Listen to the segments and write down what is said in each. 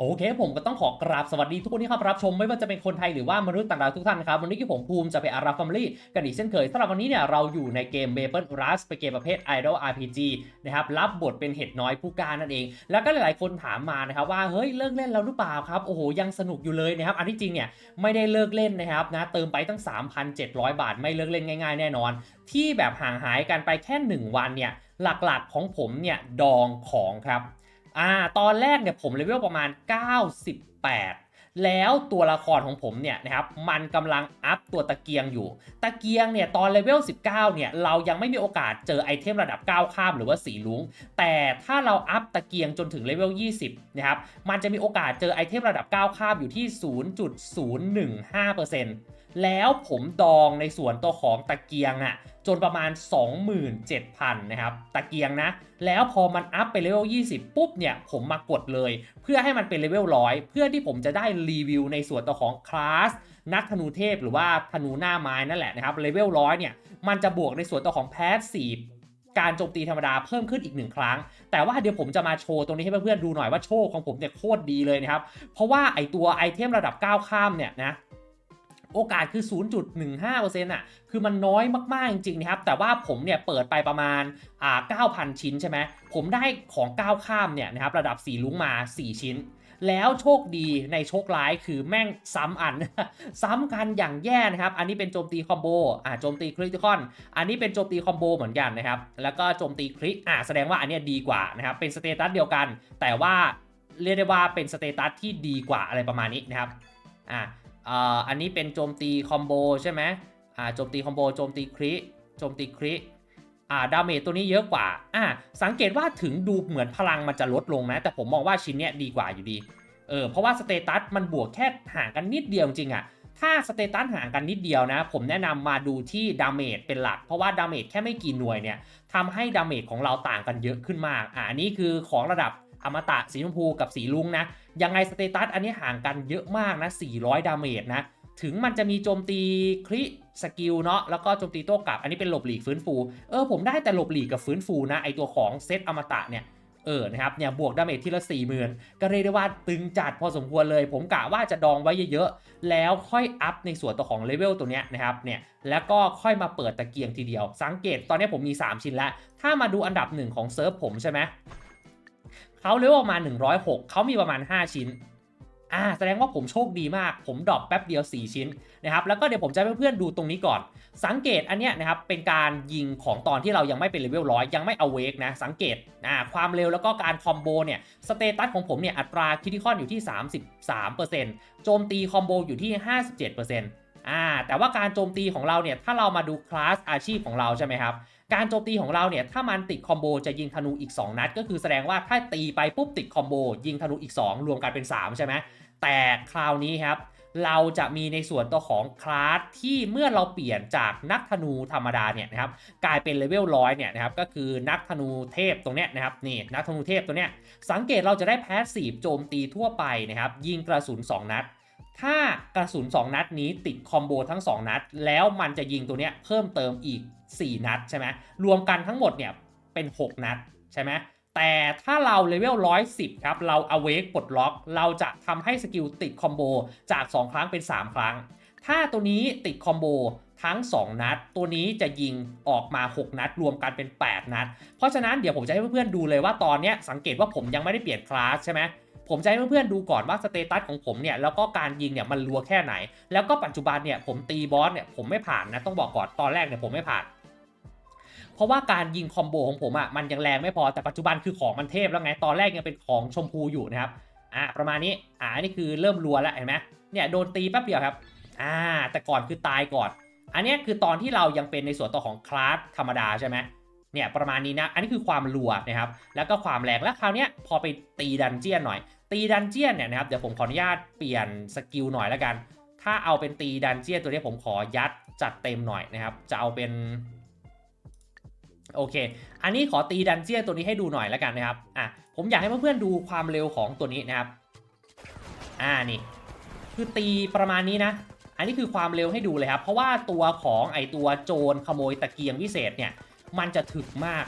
โอเคผมก็ต้องขอกราบสวัสดีทุกคนที่เข้ารับชมไม่ว่าจะเป็นคนไทยหรือว่ามนุษย์ต่างดาวทุกท่านครับวันนี้ที่ผมภูมิจะไปอาราฟ a มลี่กันอีกเช่นเคยสำหรับวันนี้เนี่ยเราอยู่ในเกม Maple Rush เป็นเกมประเภท Idol RPG นะครับรับบทเป็นเห็ดน้อยผู้การนั่นเอง แล้วก็หลายๆคนถามมานะครับว่าเฮ้ยเลิกเล่นแล้วหรือเปล่าครับโอ้โหยังสนุกอยู่เลยนะครับอันที่จริงเนี่ยไม่ได้เลิกเล่นนะครับนะเติมไปตั้ง 3,700 บาท ไม่เลิกเล่นง่าย ๆ แน่นอน ที่แบบห่างหายกันไปแค่ 1 วันเนี่ยหลักๆของผมเนี่ยดองของครับ อ่าตอนแรกเนี่ยผมเลเวลประมาณ 98 แล้วตัวละครของผมเนี่ยนะครับมันกำลังอัพตัวตะเกียงอยู่ ตะเกียงเนี่ยตอนเลเวล 19 เนี่ยเรายังไม่มีโอกาสเจอไอเทมระดับ 9 ข้ามหรือว่าสีลุ้งแต่ถ้าเราอัพตะเกียงจนถึงเลเวล 20 นะครับมันจะมีโอกาสเจอไอเทมระดับ 9 ข้ามอยู่ที่ 0.015%แล้วผมดองในส่วนตัวของตะเกียงอะ จนประมาณ 27,000 นะครับ ตะเกียงนะ แล้วพอมันอัพไปเลเวล 20 ปุ๊บเนี่ย ผมมากดเลย เพื่อให้มันเป็นเลเวล 100 เพื่อที่ผมจะได้รีวิวในส่วนตัวของคลาสนักธนูเทพหรือว่าธนูหน้าไม้นั่นแหละนะครับเลเวล 100 เนี่ย มันจะบวกในส่วนตัวของแพสซีฟการโจมตีธรรมดาเพิ่มขึ้นอีกหนึ่งครั้ง แต่ว่าเดี๋ยวผมจะมาโชว์ตรงนี้ให้เพื่อนๆดูหน่อยว่าโชคของผมเนี่ยโคตรดีเลยนะครับ เพราะว่าไอตัวไอเทมระดับ 9 ข้ามเนี่ยนะ โอกาสคือ 0.15%อะ คือมันน้อยมากๆจริงๆนะครับ แต่ว่าผมเนี่ยเปิดไปประมาณอ่า9,000 ชิ้นใช่ไหม ผมได้ของ9ข้ามเนี่ยนะครับระดับ 4 ลุ้งมา 4 ชิ้นแล้วโชคดีในโชคร้ายคือแม่งซ้ำอัน ซ้ำกันอย่างแย่นะครับ อันนี้เป็นโจมตีคอมโบอ่าโจมตีคริติคอน อันนี้เป็นโจมตีคอมโบเหมือนกันนะครับ แล้วก็โจมตีคริอ่าแสดงว่าอันนี้ดีกว่านะครับ เป็นสเตตัสเดียวกัน แต่ว่าเรียกได้ว่าเป็นสเตตัสที่ดีกว่าอะไรประมาณนี้นะครับอ่า อันนี้เป็นโจมตีคอมโบใช่ไหมอ่าโจมตีคอมโบโจมตีคริโจมตีคริอ่าดาเมจตัวนี้เยอะกว่าอ่าสังเกตว่าถึงดูเหมือนพลังมันจะลดลงนะ แต่ผมมองว่าชิ้นเนี้ยดีกว่าอยู่ดีเออเพราะว่าสเตตัสมันบวกแค่ห่างกันนิดเดียวจริงอะถ้าสเตตัสห่างกันนิดเดียวนะ ผมแนะนำมาดูที่ดาเมจเป็นหลัก เพราะว่าดาเมจแค่ไม่กี่หน่วยเนี่ยทำให้ดาเมจของเราต่างกันเยอะขึ้นมากอ่าอันนี้คือของระดับอมตะสีชมพูกับสีลุงนะ ยังไงสเตตัสอันนี้ห่างกันเยอะมากนะ 400 ดาเมจนะ ถึงมันจะมีโจมตีคริสกิลเนาะ แล้วก็โจมตีโต้กลับ อันนี้เป็นหลบหลีกฟื้นฟู เออผมได้แต่หลบหลีกกับฟื้นฟูนะ ไอตัวของเซตอมตะเนี่ย เออ นะครับ เนี่ยบวกดาเมจทีละ4 0,000ก็เรียกได้ว่าตึงจัดพอสมควรเลย ผมกะว่าจะดองไว้เยอะๆ แล้วค่อยอัพในส่วนตัวของเลเวลตัวเนี้ยนะครับ เนี่ย แล้วก็ค่อยมาเปิดตะเกียงทีเดียว สังเกตตอนนี้ผมมี 3 ชิ้นแล้ว ถ้ามาดูอันดับหนึ่งของเซิร์ฟผมใช่ไหม เขาเลเวลประมาณ 106 เขามีประมาณ 5 ชิ้นอ่าแสดงว่าผมโชคดีมาก ผมดรอปแป๊บเดียว 4 ชิ้นนะครับแล้วก็เดี๋ยวผมจะให้เพื่อนๆดูตรงนี้ก่อน สังเกตอันเนี้ยนะครับเป็นการยิงของตอนที่เรายังไม่เป็นเลเวลร้อยยังไม่เอาเวกนะสังเกตอ่าความเร็วแล้วก็การคอมโบเนี่ยสเตตัสของผมเนี่ยอัตราคิติคอนอยู่ที่ 33%โจมตีคอมโบอยู่ที่ 57%อ่าแต่ว่าการโจมตีของเราเนี่ยถ้าเรามาดูคลาสอาชีพของเราใช่ไหมครับ การโจมตีของเราเนี่ยถ้ามันติดคอมโบจะยิงธนูอีก 2 นัด ก็คือแสดงว่าถ้าตีไปปุ๊บติดคอมโบยิงธนูอีก 2 รวมกันเป็น 3 ใช่ไหมแต่คราวนี้ครับเราจะมีในส่วนตัวของคลาสที่เมื่อเราเปลี่ยนจากนักธนูธรรมดาเนี่ยนะครับกลายเป็นเลเวลร้อยเนี่ยนะครับก็คือนักธนูเทพตรงเนี้ยนะครับนี่นักธนูเทพตัวเนี้ยสังเกตเราจะได้แพสซีฟโจมตีทั่วไปนะครับยิงกระสุน 2 นัด ถ้ากระสุน 2 นัดนี้ติดคอมโบทั้ง 2 นัด แล้วมันจะยิงตัวเนี้ยเพิ่มเติมอีก 4 นัดใช่ไหมรวมกันทั้งหมดเนี่ยเป็น 6 นัดใช่ไหมแต่ถ้าเราเลเวล 110 ครับ เราอเวกปลดล็อก เราจะทำให้สกิลติดคอมโบจาก 2 ครั้งเป็น 3 ครั้ง ถ้าตัวนี้ติดคอมโบ ทั้ง 2 นัด ตัวนี้จะยิงออกมา 6 นัด รวมกันเป็น 8 นัด เพราะฉะนั้นเดี๋ยวผมจะให้เพื่อนๆดูเลยว่าตอนนี้สังเกตว่าผมยังไม่ได้เปลี่ยนคลาสใช่ไหมผมจะให้เพื่อนๆดูก่อนว่าสเตตัสของผมเนี่ยแล้วก็การยิงเนี่ยมันรัวแค่ไหน แล้วก็ปัจจุบันเนี่ยผมตีบอสเนี่ยผมไม่ผ่านนะต้องบอกก่อนตอนแรกเนี่ยผมไม่ผ่าน เพราะว่าการยิงคอมโบของผมอะมันยังแรงไม่พอแต่ปัจจุบันคือของมันเทพแล้วไงตอนแรกยังเป็นของชมพูอยู่นะครับอะประมาณนี้อ่านี่คือเริ่มรัวแล้วเห็นไหมเนี่ยโดนตีแป๊บเดียวครับอ่าแต่ก่อนคือตายก่อน อันนี้คือตอนที่เรายังเป็นในส่วนตัวของคลาสธรรมดาใช่ไหมเนี่ยประมาณนี้นะ อันนี้คือความรัวนะครับ แล้วก็ความแรงแล้วคราวนี้พอไปตีดันเจียนหน่อย ตีดันเจียนเนี่ยนะครับ เดี๋ยวผมขออนุญาตเปลี่ยนสกิลหน่อยแล้วกัน ถ้าเอาเป็นตีดันเจียนตัวนี้ผมขอยัดจัดเต็มหน่อยนะครับ จะเอาเป็น โอเค อันนี้ขอตีดันเจียนตัวนี้ให้ดูหน่อยแล้วกันนะครับ อะ ผมอยากให้เพื่อนๆดูความเร็วของตัวนี้นะครับ อ่านี่ คือตีประมาณนี้นะ อันนี้คือความเร็วให้ดูเลยครับ เพราะว่าตัวของไอตัวโจรขโมยตะเกียงวิเศษเนี่ย มันจะถึกมาก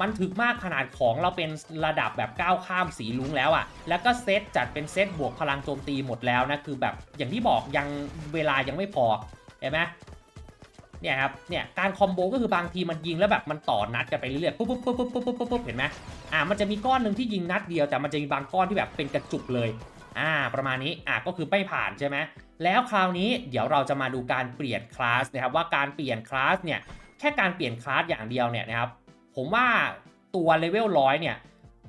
มันถึกมากขนาดของเราเป็นระดับแบบก้าวข้ามสีลุ้งแล้วอะ่ะ แล้วก็เซตจัดเป็นเซตบวกพลังโจมตีหมดแล้วนะ คือแบบอย่างที่บอกยังเวลายังไม่พอ เห็นไหมเนี่ยครับ เนี่ยการคอมโบก็คือบางทีมันยิงแล้วแบบมันต่อนัดกันไปเรื่อยๆปุ๊บปุ๊บปุ๊บปุ๊บปุ๊บปุ๊บปุ๊บเห็นไหมอ่า มันจะมีก้อนหนึ่งที่ยิงนัดเดียวแต่มันจะมีบางก้อนที่แบบเป็นกระจุกเลย อ่า ประมาณนี้ อ่าก็คือไม่ผ่านใช่ไหม แล้วคราวนี้เดี๋ยวเราจะมาดูการเปลี่ยนคลาสนะครับว่าการเปลี่ยนคลาสเนี่ยแค่การเปลี่ยนคลาสอย่างเดียวเนี่ยนะครับผมว่าตัวเลเวลร้อยเนี่ย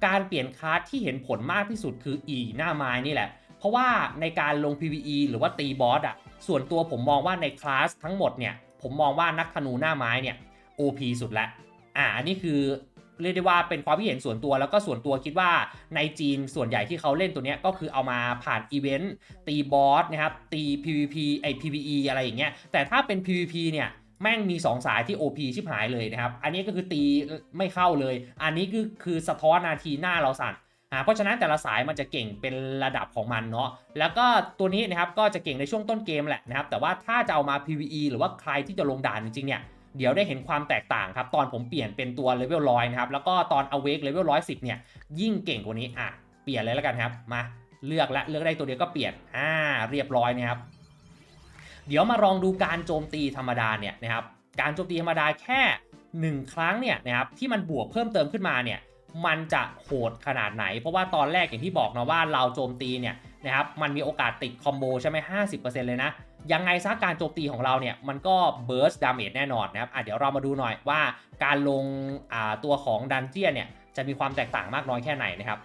การเปลี่ยนคลาสที่เห็นผลมากที่สุดคือ E หน้าไม้นี่แหละ เพราะว่าในการลง PVE หรือว่าตีบอสอะส่วนตัวผมมองว่าในคลาสทั้งหมดเนี่ยผมมองว่านักธนูหน้าไม้เนี่ย OP สุดละอ่าอันนี้คือ เรียกได้ว่าเป็นความคิดเห็นส่วนตัว แล้วก็ส่วนตัวคิดว่าในจีนส่วนใหญ่ที่เขาเล่นตัวนี้ก็คือเอามาผ่านอีเวนต์ตีบอสนะครับตี PVP ไอ PVE อะไรอย่างเงี้ยแต่ถ้าเป็น PVP เนี่ยแม่งมี 2 สายที่ OP ชิบหายเลยนะครับ อันนี้ก็คือตีไม่เข้าเลย อันนี้คือคือสะท้อนนาทีหน้าเราสั่นอ่าเพราะฉะนั้นแต่ละสายมันจะเก่งเป็นระดับของมันเนาะ แล้วก็ตัวนี้นะครับก็จะเก่งในช่วงต้นเกมแหละนะครับ แต่ว่าถ้าจะเอามา PVE หรือว่าใครที่จะลงด่านจริงๆเนี่ย เดี๋ยวได้เห็นความแตกต่างครับ ตอนผมเปลี่ยนเป็นตัวเลเวลร้อยนะครับ แล้วก็ตอน awake เลเวลร้อยสิบเนี่ย ยิ่งเก่งกว่านี้อะ เปลี่ยนเลยแล้วกันครับ มาเลือกและเลือกได้ตัวเดียวก็เปลี่ยน อ่า เรียบร้อยนะครับ เดี๋ยวมาลองดูการโจมตีธรรมดาเนี่ยนะครับ การโจมตีธรรมดาแค่ 1 ครั้งเนี่ยนะครับ ที่มันบวกเพิ่มเติมขึ้นมาเนี่ย มันจะโหดขนาดไหน เพราะว่าตอนแรกอย่างที่บอกนะว่าเราโจมตีเนี่ย นะครับมันมีโอกาสติดคอมโบใช่ไหมห้าสิบเปอร์เซ็นต์เลยนะ ยังไงซะการโจมตีของเราเนี่ย มันก็เบิร์สดาเมจแน่นอนนะครับเดี๋ยวเรามาดูหน่อยว่าการลงตัวของดันเจียนเนี่ยจะมีความแตกต่างมากน้อยแค่ไหนนะครับ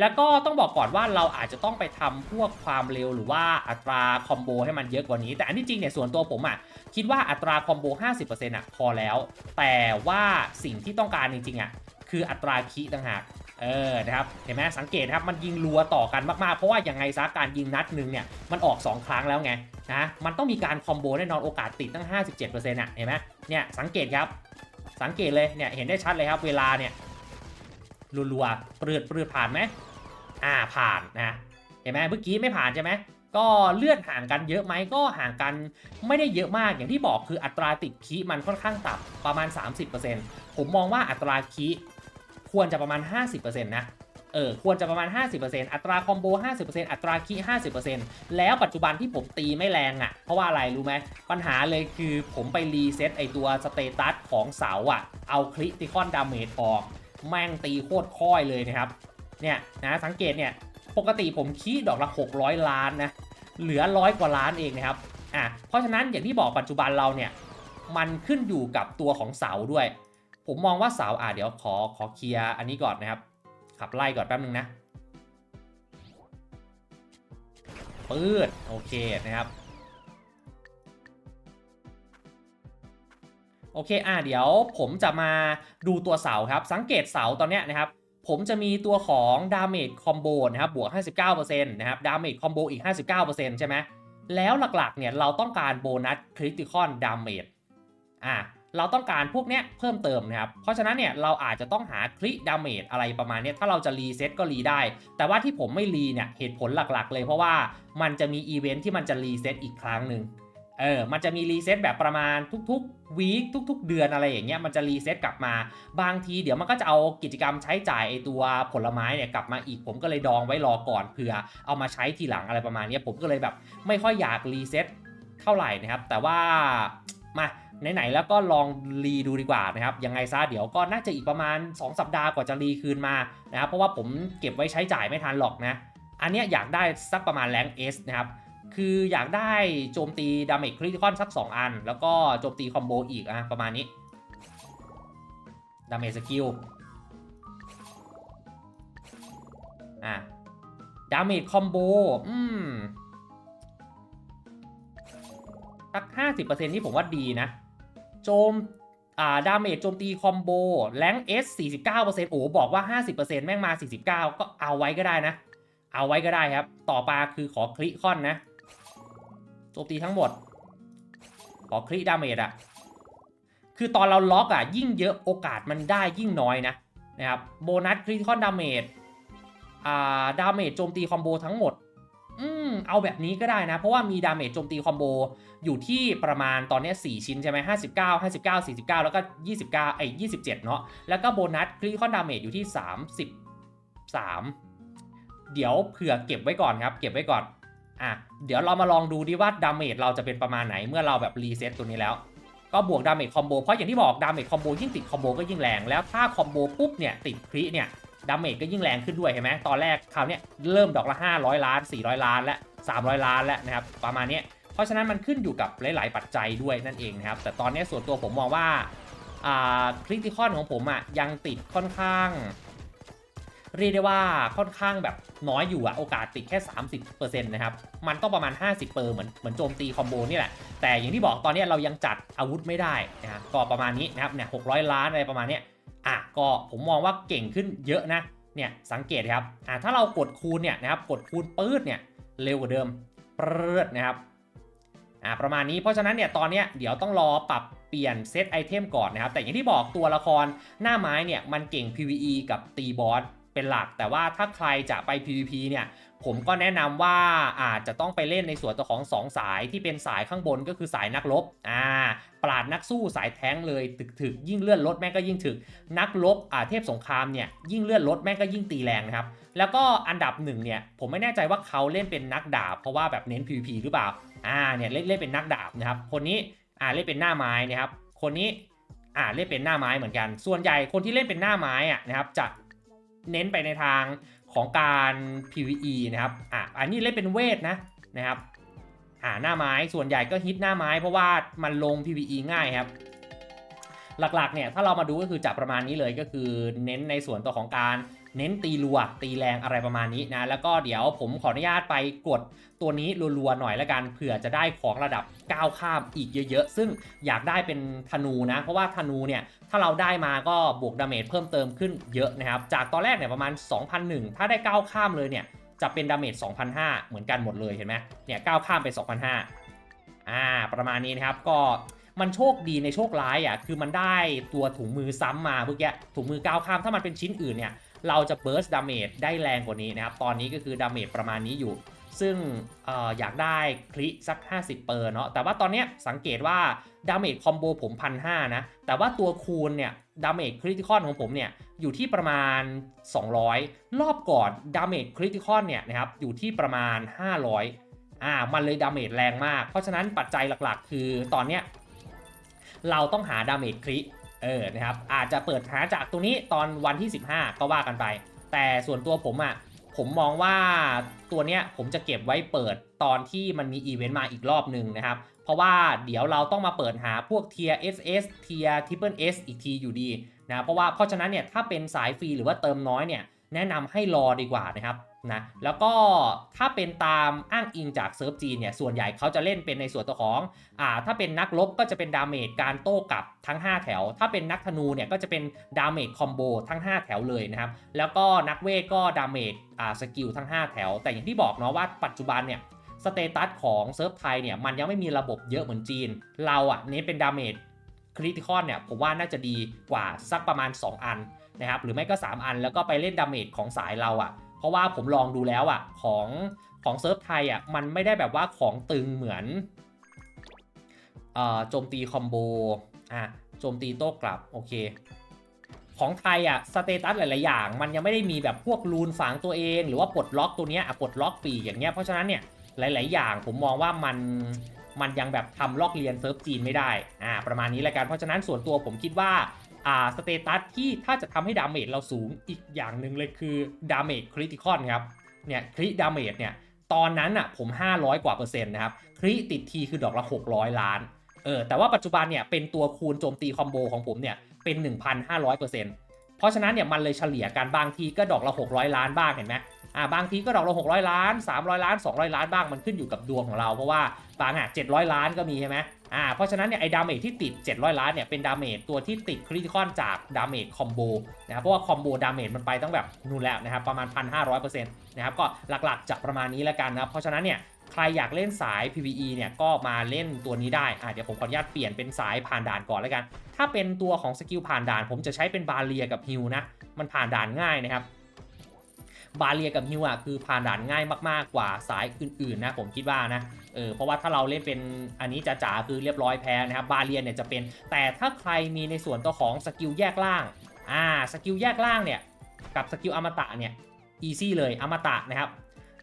แล้วก็ต้องบอกก่อนว่าเราอาจจะต้องไปทำพวกความเร็วหรือว่าอัตราคอมโบให้มันเยอะกว่านี้ แต่อันที่จริงเนี่ยส่วนตัวผมอะคิดว่าอัตราคอมโบ 50%อะพอแล้ว แต่ว่าสิ่งที่ต้องการจริงๆอะคืออัตราคีต่างหาก เออนะครับเห็นไหมสังเกตนะครับมันยิงรัวต่อกันมากๆ เพราะว่าอยังไงซะการยิงนัดหนึ่งเนี่ยมันออก 2 ครั้งแล้วไงนะมันต้องมีการคอมโบแน่นอนโอกาสติดตั้ง 57%อะเห็นไหมเนี่ยสังเกตครับสังเกตเลยเนี่ยเห็นได้ชัดเลยครับเวลาเนี่ยรัวๆปลืดปลืดผ่านไหมอ่าผ่านนะเห็นไหมเมื่อกี้ไม่ผ่านใช่ไหมก็เลือดห่างกันเยอะไหมก็ห่างกันไม่ได้เยอะมากอย่างที่บอกคืออัตราติดคีมันค่อนข้างต่ำประมาณ 30%ผมมองว่าอัตราคี ควรจะประมาณ 50%นะเออควรจะประมาณ 50%อัตราคอมโบ 50%อัตราคี50%แล้วปัจจุบันที่ผมตีไม่แรงอะ่ะ เพราะว่าอะไรรู้ไหม ปัญหาเลยคือผมไปรีเซ็ตไอตัวสเตตัสของเสาอะ่ะ เอาคริติคอนดาเมจออก แม่งตีโคตรค่อยเลยนะครับ เนี่ยนะสังเกตเนี่ย ปกติผมคีดอกละ 600 ล้านนะ เหลือร้อยกว่าล้านเองนะครับ อะ เพราะฉะนั้นอย่างที่บอกปัจจุบันเราเนี่ย มันขึ้นอยู่กับตัวของเสาด้วย ผมมองว่าเสาอะเดี๋ยวขอขอเคลียร์อันนี้ก่อนนะครับ ขับไล่ก่อนแป๊บนึงนะปืดโอเคนะครับโอเค อะเดี๋ยวผมจะมาดูตัวเสาครับ สังเกตเสาตอนเนี้ยนะครับ ผมจะมีตัวของดาเมจคอมโบนะครับ บวก 59%นะครับ ดาเมจคอมโบอีก 59%ใช่ไหม แล้วหลักๆ เนี่ย เราต้องการโบนัสคริติคอนดาเมจ อะ เราต้องการพวกเนี้ยเพิ่มเติมนะครับ เพราะฉะนั้นเนี่ยเราอาจจะต้องหาคริดาเมจอะไรประมาณเนี้ยถ้าเราจะรีเซ็ตก็รีได้ แต่ว่าที่ผมไม่รีเนี่ยเหตุผลหลักๆ เลยเพราะว่ามันจะมีอีเวนท์ที่มันจะรีเซ็ตอีกครั้งหนึ่งเออ มันจะมีรีเซ็ตแบบประมาณทุกๆวีคทุก ๆ เดือนอะไรอย่างเงี้ย มันจะรีเซ็ตกลับมา บางทีเดี๋ยวมันก็จะเอากิจกรรมใช้จ่ายไอตัวผลไม้เนี่ยกลับมาอีก ผมก็เลยดองไว้รอก่อนเผื่อเอามาใช้ทีหลังอะไรประมาณเนี้ยผมก็เลยแบบไม่ค่อยอยากรีเซ็ตเท่าไหร่นะครับ แต่ว่า มาไหนๆแล้วก็ลองรีดูดีกว่านะครับยังไงซะเดี๋ยวก็น่าจะอีกประมาณ 2 สัปดาห์กว่าจะรีคืนมานะครับเพราะว่าผมเก็บไว้ใช้จ่ายไม่ทันหรอกนะ อันเนี้ยอยากได้สักประมาณแรงเอสนะครับคืออยากได้โจมตีดาเมจคริติคอนสัก 2 อัน แล้วก็โจมตีคอมโบอีกอะประมาณนี้ดาเมจสกิลอะดาเมจคอมโบอืม 50%ที่ผมว่าดีนะ โจมอ่าดาเมจโจมตีคอมโบแรงเอส49%โอ้บอกว่า 50%แม่งมา 49 ก็เอาไว้ก็ได้นะ เอาไว้ก็ได้ครับ ต่อมาคือขอคริคอนนะ โจมตีทั้งหมด ขอคริดาเมจอะคือตอนเราล็อกอะยิ่งเยอะโอกาสมันได้ยิ่งน้อยนะนะครับโบนัสคริติคอนดาเมจอ่าดาเมจโจมตีคอมโบทั้งหมด อืมเอาแบบนี้ก็ได้นะ เพราะว่ามีดาเมจโจมตีคอมโบอยู่ที่ประมาณตอนนี้ 4 ชิ้นใช่ไหม59 59 49แล้วก็29ไอ้27เนาะแล้วก็โบนัสคริติคอนดาเมจอยู่ที่33เดี๋ยวเผื่อเก็บไว้ก่อนครับ เก็บไว้ก่อนอะเดี๋ยวเรามาลองดูดิว่าดาเมจเราจะเป็นประมาณไหนเมื่อเราแบบรีเซ็ตตัวนี้แล้ว ก็บวกดาเมจคอมโบเพราะอย่างที่บอกดาเมจคอมโบยิ่งติดคอมโบก็ยิ่งแรงแล้วถ้าคอมโบปุ๊บเนี่ยติดคริเนี่ย ดาเมจก็ยิ่งแรงขึ้นด้วยเห็นไหมตอนแรกคราวนี้เริ่มดอกละ 500 ล้าน 400 ล้านและ 300 ล้านแล้วนะครับประมาณนี้เพราะฉะนั้นมันขึ้นอยู่กับหลาย ๆ ปัจจัยด้วยนั่นเองนะครับแต่ตอนนี้ส่วนตัวผมมองว่าอ่าคริติคอนของผมอะยังติดค่อนข้าง เรียกได้ว่าค่อนข้างแบบน้อยอยู่อะโอกาสติดแค่ 30%นะครับ มันต้องประมาณ 50เปอร์เหมือนเหมือนโจมตีคอมโบนี่แหละ แต่อย่างที่บอกตอนนี้เรายังจัดอาวุธไม่ได้นะฮะก็ประมาณนี้นะครับเนี่ย600ล้านอะไรประมาณเนี้ย อะก็ผมมองว่าเก่งขึ้นเยอะนะเนี่ยสังเกตครับอะถ้าเรากดคูณเนี่ยนะครับกดคูณปื๊ดเนี่ยเร็วกว่าเดิมเปิดนะครับอะประมาณนี้เพราะฉะนั้นเนี่ยตอนเนี้ยเดี๋ยวต้องรอปรับเปลี่ยนเซตไอเทมก่อนนะครับ แต่อย่างที่บอกตัวละครหน้าไม้เนี่ยมันเก่ง PVE กับตีบอสเป็นหลัก แต่ว่าถ้าใครจะไป PVP เนี่ย ผมก็แนะนำว่าอาจจะต้องไปเล่นในส่วนตัวของ 2 สายที่เป็นสายข้างบนก็คือสายนักรบอ่าปราดนักสู้สายแท้งเลยถึกถึกๆยิ่งเลื่อนรถแม่งก็ยิ่งถึก นักรบอ่าเทพสงครามเนี่ยยิ่งเลื่อนรถแม่งก็ยิ่งตีแรงนะครับแล้วก็อันดับหนึ่งเนี่ยผมไม่แน่ใจว่าเขาเล่นเป็นนักดาบ เพราะว่าแบบเน้น PVP หรือเปล่าอ่าเนี่ยเล่นเล่นเป็นนักดาบนะครับคนนี้อ่าเล่นเป็นหน้าไม้นะครับคนนี้อ่าเล่นเป็นหน้าไม้เหมือนกัน ส่วนใหญ่คนที่เล่นเป็นหน้าไม้อะนะครับจะเน้นไปในทาง ของการ PVE นะครับอะอันนี้เล่นเป็นเวทนะนะครับอ่าหน้าไม้ส่วนใหญ่ก็ฮิตหน้าไม้เพราะว่ามันลง PVE ง่ายครับ หลักๆเนี่ยถ้าเรามาดูก็คือจับประมาณนี้เลยก็คือเน้นในส่วนตัวของการ เน้นตีรัวตีแรงอะไรประมาณนี้นะ แล้วก็เดี๋ยวผมขออนุญาตไปกดตัวนี้รัวๆหน่อยแล้วกันเผื่อจะได้ของระดับก้าวข้ามอีกเยอะๆ ซึ่งอยากได้เป็นธนูนะ เพราะว่าธนูเนี่ยถ้าเราได้มาก็บวกดาเมจเพิ่มเติมขึ้นเยอะนะครับ จากตอนแรกเนี่ยประมาณ 2,001 ถ้าได้ก้าวข้ามเลยเนี่ยจะเป็นดาเมจ2,005เหมือนกันหมดเลยเห็นไหมเนี่ยก้าวข้ามไป2,005อ่าประมาณนี้นะครับก็มันโชคดีในโชคร้ายอะคือมันได้ตัวถุงมือซ้ำมาเมื่อกี้ถุงมือก้าวข้ามถ้ามันเป็นชิ้นอื่นเนี่ย เราจะเบิร์สดาเมจได้แรงกว่านี้นะครับ ตอนนี้ก็คือดาเมจประมาณนี้อยู่ ซึ่งอออยากได้คลิสัก 50 เปอร์เนาะ แต่ว่าตอนนี้สังเกตว่าดาเมจคอมโบผมพันหนะ แต่ว่าตัวคูณเนี่ยดาเมจคริติคอนของผมเนี่ยอยู่ที่ประมาณ 200 รอบก่อนดาเมจคริติคอนเนี่ยนะครับอยู่ที่ประมาณ 500 อ่า มันเลยดาเมจแรงมาก เพราะฉะนั้นปัจจัยหลักๆ คือตอนเนี้ยเราต้องหาดาเมจคริ เออนะครับอาจจะเปิดหาจากตัวนี้ตอนวันที่ 15 ก็ว่ากันไป แต่ส่วนตัวผมอะ่ะผมมองว่าตัวเนี้ยผมจะเก็บไว้เปิดตอนที่มันมีอีเวนต์มาอีกรอบหนึ่งนะครับ เพราะว่าเดี๋ยวเราต้องมาเปิดหาพวกเทีย SS เทีย Triple S อีกทีอยู่ดีนะเพราะว่าเพราะฉะนั้นเนี่ยถ้าเป็นสายฟรีหรือว่าเติมน้อยเนี่ยแนะนำให้รอดีกว่านะครับ นะแล้วก็ถ้าเป็นตามอ้างอิงจากเซิร์ฟจีนเนี่ยส่วนใหญ่เขาจะเล่นเป็นในส่วนตัวของอ่าถ้าเป็นนักรบก็จะเป็นดาเมจการโต้กลับทั้ง 5 แถว ถ้าเป็นนักธนูเนี่ยก็จะเป็นดาเมจคอมโบทั้ง 5 แถวเลยนะครับแล้วก็นักเวทก็ดาเมจอ่าสกิลทั้ง 5 แถว แต่อย่างที่บอกเนาะว่าปัจจุบันเนี่ยสเตตัสของเซิร์ฟไทยเนี่ยมันยังไม่มีระบบเยอะเหมือนจีน เราอะเน้นเป็นดาเมจคริติคอนเนี่ยผมว่าน่าจะดีกว่าสักประมาณ 2 อันนะครับหรือไม่ก็ 3 อันแล้วก็ไปเล่นดาเมจของสายเราอะ เพราะว่าผมลองดูแล้วอะของของเซิร์ฟไทยอะมันไม่ได้แบบว่าของตึงเหมือนโจมตีคอมโบอะโจมตีโต้กลับโอเค ของไทยอะสเตตัสหลาย ๆ อย่าง มันยังไม่ได้มีแบบพวกรูนฝังตัวเอง หรือว่าปลดล็อกตัวเนี้ยปลดล็อกปีอย่างเงี้ยเพราะฉะนั้นเนี่ยหลาย ๆ อย่างผมมองว่ามันมันยังแบบทำลอกเรียนเซิร์ฟจีนไม่ได้อ่าประมาณนี้ละกันเพราะฉะนั้นส่วนตัวผมคิดว่า อ่าสเตตัสที่ถ้าจะทำให้ดาเมจเราสูงอีกอย่างหนึ่งเลยคือดาเมจคริติคอนครับเนี่ยคริดาเมจเนี่ยตอนนั้นอะผม 500 กว่าเปอร์เซ็นต์นะครับคริติดทีคือดอกละ 600 ล้านเออแต่ว่าปัจจุบันเนี่ยเป็นตัวคูณโจมตีคอมโบของผมเนี่ยเป็น 1,500เปอร์เซ็นต์เพราะฉะนั้นเนี่ยมันเลยเฉลี่ยกันบางทีก็ดอกละ 600 ล้านบ้างเห็นไหมอ่าบางทีก็ดอกละ 600 ล้าน 300 ล้าน 200 ล้านบ้างมันขึ้นอยู่กับดวงของเราเพราะว่าบางอะ700 ล้านก็มีใช่ไหม อ่าเพราะฉะนั้นเนี่ยไอ้ดาเมจที่ติด 700 ล้านเนี่ยเป็นดาเมจตัวที่ติดคริติคอนจากดาเมจคอมโบนะครับเพราะว่าคอมโบดาเมจมันไปตั้งแบบนู่นแล้วนะครับประมาณ 1,500%นะครับก็หลักๆจากประมาณนี้แล้วกันนะเพราะฉะนั้นเนี่ยใครอยากเล่นสาย PVE เนี่ยก็มาเล่นตัวนี้ได้อ่าเดี๋ยวผมขออนุญาตเปลี่ยนเป็นสายผ่านด่านก่อนแล้วกัน ถ้าเป็นตัวของสกิลผ่านด่าน ผมจะใช้เป็นบาเรียกับฮิวนะมันผ่านด่านง่ายนะครับ บาเรียกับฮิวอะคือผ่านด่านง่ายมากๆกว่าสายอื่นๆนะผมคิดว่านะเออเพราะว่าถ้าเราเล่นเป็นอันนี้จ๋าๆคือเรียบร้อยแพ้นะครับบาเรียเนี่ยจะเป็น แต่ถ้าใครมีในส่วนตัวของสกิลแยกล่างอ่าสกิลแยกล่างเนี่ยกับสกิลอมตะเนี่ยอีซี่เลยอมตะนะครับ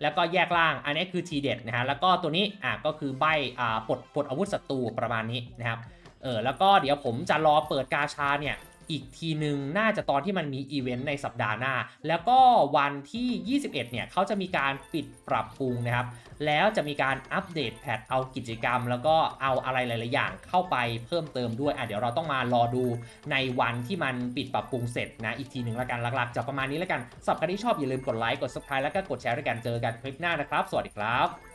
แล้วก็แยกล่าง อันนี้คือทีเด็ดนะฮะ แล้วก็ตัวนี้อะก็คือใบอ่าปลดปลดอาวุธศัตรูประมาณนี้นะครับ เออ แล้วก็เดี๋ยวผมจะรอเปิดกาชาเนี่ย อีกทีหนึ่งน่าจะตอนที่มันมีอีเวนต์ในสัปดาห์หน้า แล้วก็วันที่ 21 เนี่ยเขาจะมีการปิดปรับปรุงนะครับ แล้วจะมีการอัปเดตแพทเอากิจกรรม แล้วก็เอาอะไรหลาย ๆ อย่างเข้าไปเพิ่มเติมด้วยอะเดี๋ยวเราต้องมารอดูในวันที่มันปิดปรับปรุงเสร็จนะอีกทีหนึ่งละกันหลัก ๆ จะประมาณนี้ละกันสำหรับใครที่ชอบอย่าลืมกดไลค์กด subscribe แล้วก็กดแชร์ด้วยกันเจอกันคลิปหน้านะครับ สวัสดีครับ